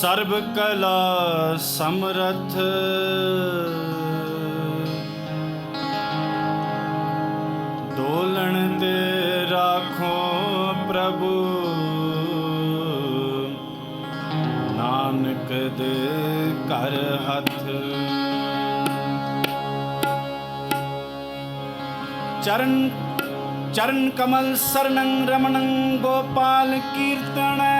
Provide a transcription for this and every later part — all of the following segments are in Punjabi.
ਸਰਬ ਕਲਾ ਸਮਰਥ। ਦੋਲਣ ਤੇ ਰਾਖੋ ਪ੍ਰਭੂ। ਨਾਨਕ ਦੇ ਘਰ ਹੱਥ। ਚਰਨ ਚਰਨ ਕਮਲ ਸਰਨੰ ਰਮਣੰ ਗੋਪਾਲ ਕੀਰਤਨ।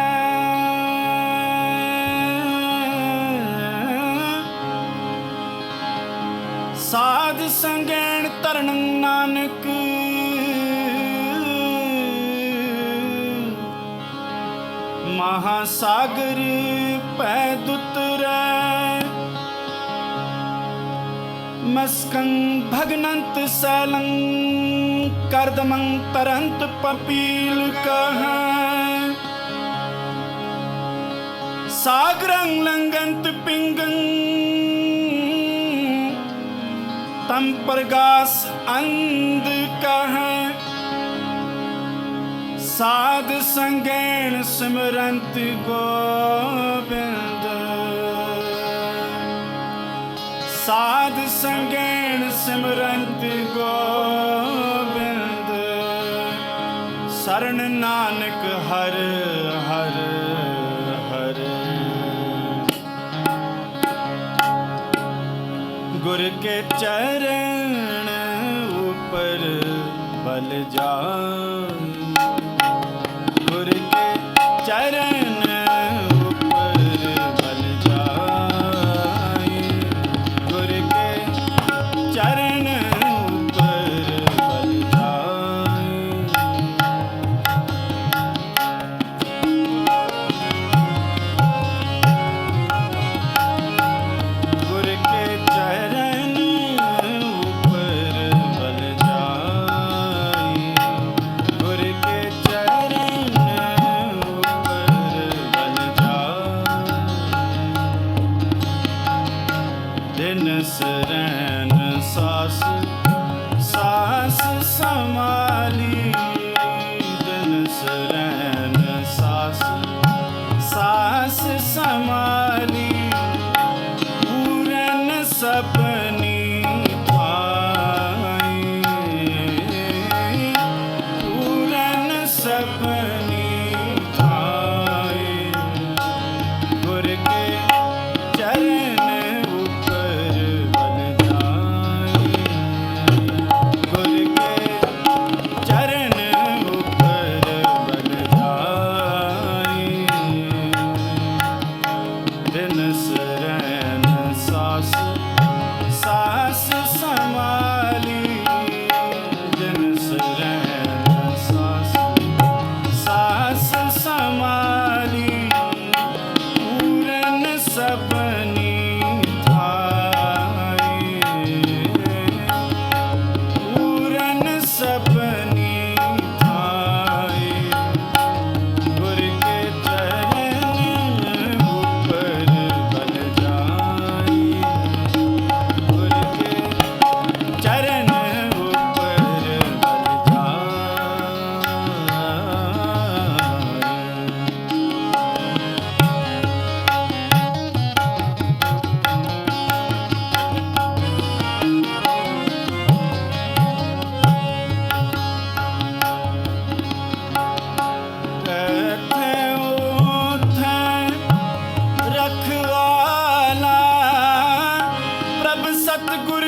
ਸਾਧ ਸੰਗਣ ਤਰਨ ਨਾਨਕ। ਮਹਾਸਾਗਰ ਪੈ ਦੁਤਰੈ। ਮਸਕੰ ਭਗਨੰਤ ਸੈਲੰ ਕਰਦਮੰ ਤਰੰਤ ਪਪੀਲ ਕਹ। ਸਾਗਰੰ ਲੰਗੰਤ ਪਿੰਗੰ ਅੰਧ ਕਹ। ਸਾਧ ਸੰਗੇਣ ਸਿਮਰੰਤ ਗੋਬਿੰਦ। ਸਾਧ ਸੰਗੇਣ ਸਿਮਰੰਤ ਗੋਬਿੰਦ। ਸਰਣ ਨਾਨਕ ਹਰ ਹਰ ਗੁਰ ਕੇ ਚਰਨ ਉਪਰ ਬਲ ਜਾ ਪ੍ਰਭ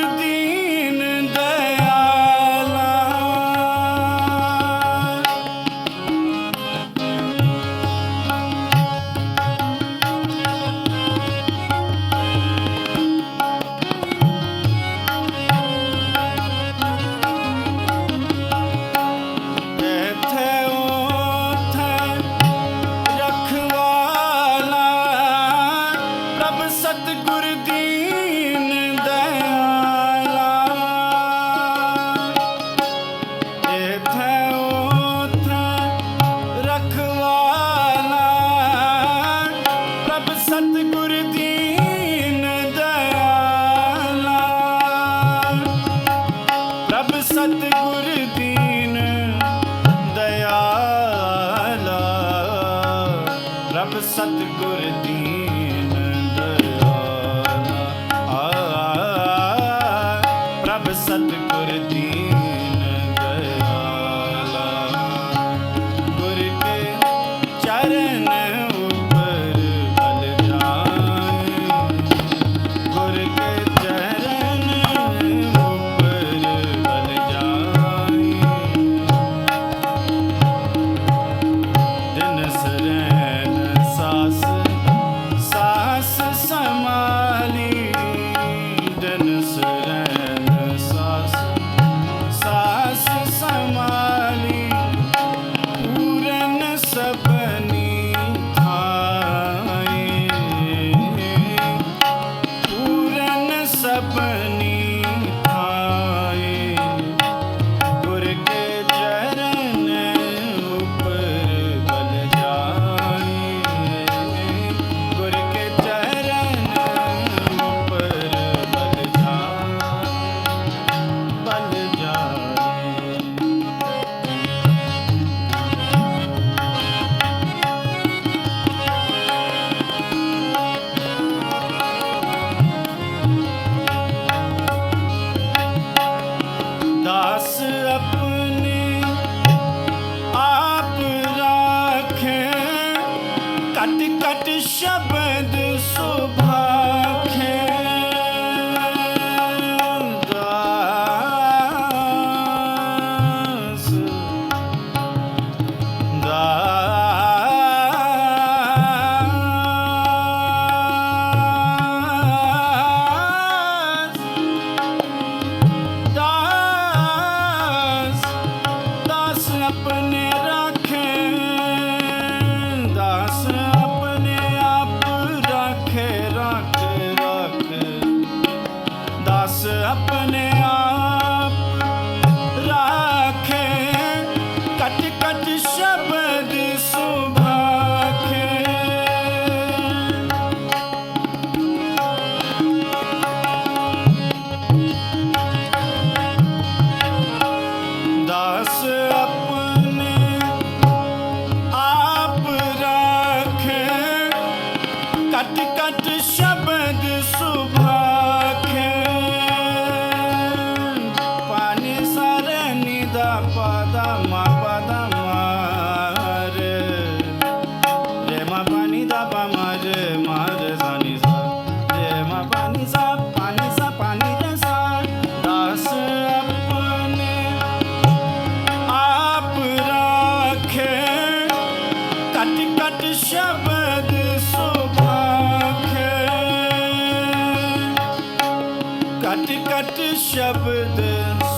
ਸ਼ਬਦ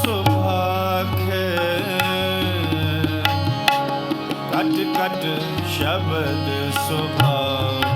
ਸੁਭਾਖੇ। ਕਟ ਕਟ ਸ਼ਬਦ ਸੁਭਾਖੇ।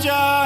job.